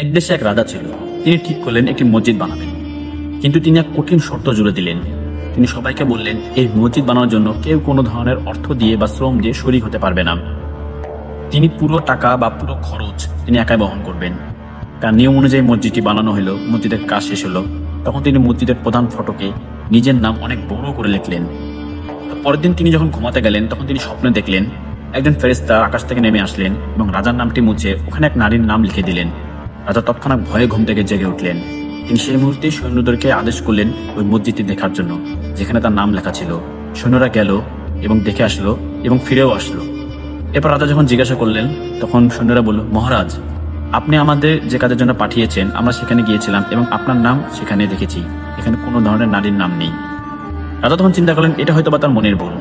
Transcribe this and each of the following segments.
এক দেশে এক রাজা ছিল। তিনি ঠিক করলেন একটি মসজিদ বানাবেন। কিন্তু তিনি এক কঠিন শর্ত জুড়ে দিলেন। তিনি সবাইকে বললেন, এই মসজিদ বানানোর জন্য কেউ কোনো ধরনের অর্থ দিয়ে বা শ্রম দিয়ে শরিক হতে পারবে না। তিনি পুরো টাকা বা পুরো খরচ তিনি একাই বহন করবেন। তার নিয়ম অনুযায়ী মসজিদটি বানানো হলো, মসজিদের কাজ শেষ হলো। তখন তিনি মসজিদের প্রধান ফটকে নিজের নাম অনেক বড় করে লিখলেন। পরের দিন তিনি যখন ঘুমাতে গেলেন, তখন তিনি স্বপ্নে দেখলেন, একজন ফেরেস্তা আকাশ থেকে নেমে আসলেন এবং রাজার নামটি মুছে ওখানে এক নারীর নাম লিখে দিলেন। রাজা তৎক্ষণাৎ ভয়ে ঘুম থেকে জেগে উঠলেন। তিনি সেই মুহূর্তে সৈন্যদেরকে আদেশ করলেন ওই মসজিদটি দেখার জন্য, যেখানে তার নাম লেখা ছিল। সৈন্যরা গেল এবং দেখে আসলো এবং ফিরেও আসলো। এরপর রাজা যখন জিজ্ঞাসা করলেন, তখন সৈন্যরা বলল, মহারাজ, আপনি আমাদের যে কাজের জন্য পাঠিয়েছেন, আমরা সেখানে গিয়েছিলাম এবং আপনার নাম সেখানে দেখেছি। এখানে কোনো ধরনের নারীর নাম নেই। রাজা তখন চিন্তা করলেন, এটা হয়তো বা তার মনের ভুল।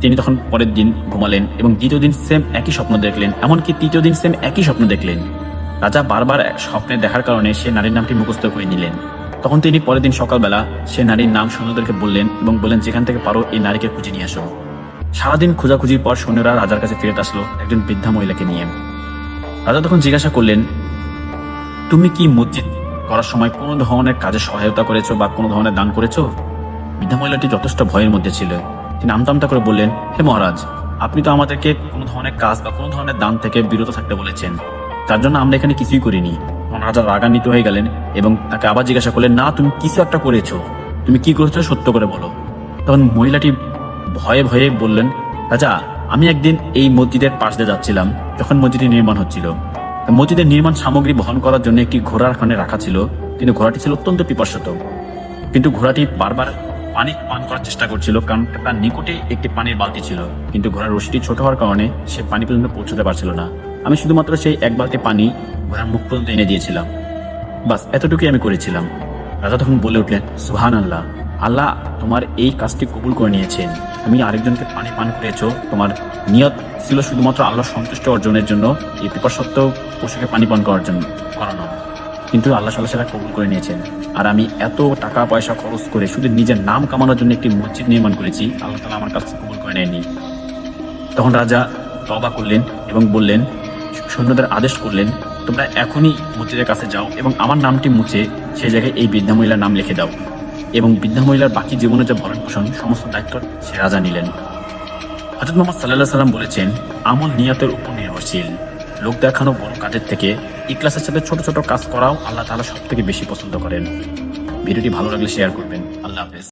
তিনি তখন পরের দিন ঘুমালেন এবং দ্বিতীয় দিন সেম একই স্বপ্ন দেখলেন, এমনকি তৃতীয় দিন সেম একই স্বপ্ন দেখলেন। রাজা বারবার এক স্বপ্নে দেখার কারণে সে নারীর নামটি মুখস্থ করে নিলেন। তখন তিনি পরের দিন সকালবেলা সে নারীর নাম সৈন্যদেরকে বললেন এবং বললেন, যেখান থেকে পারো এই নারীকে খুঁজে নিয়ে আসো। সারাদিন খোঁজাখুঁজির পর সৈন্যরা রাজার কাছে ফিরে আসলো একজন বৃদ্ধা মহিলাকে নিয়ে। রাজা তখন জিজ্ঞাসা করলেন, তুমি কি মসজিদ করার সময় কোনো ধরনের কাজে সহায়তা করেছ বা কোনো ধরনের দান করেছ? বৃদ্ধা মহিলাটি যথেষ্ট ভয়ের মধ্যে ছিল। তিনি আমতা আমতা করে বললেন, হে মহারাজ, আপনি তো আমাদেরকে কোনো ধরনের কাজ বা কোনো ধরনের দান থেকে বিরত থাকতে বলেছেন। তার জন্য আমরা এখানে কিছুই করিনি। রাজা রাগান্বিত হয়ে গেলেন এবং তাকে আবার জিজ্ঞাসা করলেন, না, তুমি কিছু একটা করেছ। তুমি কি করেছ সত্য করে বলো। তখন মহিলাটি ভয়ে ভয়ে বললেন, রাজা, আমি একদিন এই মসজিদের পাশ দিয়ে যাচ্ছিলাম, যখন মসজিদটি নির্মাণ হচ্ছিল। মসজিদের নির্মাণ সামগ্রী বহন করার জন্য একটি ঘোড়ার খানে রাখা ছিল। কিন্তু ঘোড়াটি ছিল অত্যন্ত পিপাসত কিন্তু ঘোড়াটি বারবার পানি পান করার চেষ্টা করছিল, কারণ তার নিকটে একটি পানির বালতি ছিল। কিন্তু ঘোড়ার রশিটি ছোট হওয়ার কারণে সে পানি পর্যন্ত পৌঁছতে পারছিল না। আমি শুধুমাত্র সেই এক বালতি পানি ঘোড়ার মুখ পর্যন্ত এনে দিয়েছিলাম। বাস, এতটুকুই আমি করেছিলাম। রাজা তখন বলে উঠলেন সুহান আল্লাহ আল্লাহ তোমার এই কাজটি কবুল করে নিয়েছেন। তুমি আরেকজনকে পানি পান করেছ তোমার নিয়ত ছিল শুধুমাত্র আল্লাহ সন্তুষ্ট অর্জনের জন্য, এই পিপাসত্ব পশুকে পানি পান করার জন্য করানো। কিন্তু আল্লাহ সাল্লাহ সেটা কবুল করে নিয়েছেন। আর আমি এত টাকা পয়সা খরচ করে শুধু নিজের নাম কামানোর জন্য একটি মসজিদ নির্মাণ করেছি, আল্লাহ তালা আমার কাছে কবুল করে নেয়নি তখন রাজা তবা করলেন এবং বললেন সৈন্যদের আদেশ করলেন, তোমরা এখনই মসজিদের কাছে যাও এবং আমার নামটি মুছে সেই জায়গায় এই বৃদ্ধা মহিলার নাম লিখে দাও। এবং বৃদ্ধা মহিলার বাকি জীবনের যে ভরণ পোষণ সমস্ত দায়িত্ব সে রাজা নিলেন। হজরত মোহাম্মদ সাল্লাহ সাল্লাম বলেছেন, আমল নিয়তের উপর নির্ভরশীল। লোক দেখানো বড় কাজের থেকে ইকলাসের সাথে ছোট ছোট কাজ করাও আল্লাহ তাআলা সব থেকে বেশি পছন্দ করেন। ভিডিওটি ভালো লাগলে শেয়ার করবেন। আল্লাহ হাফেজ।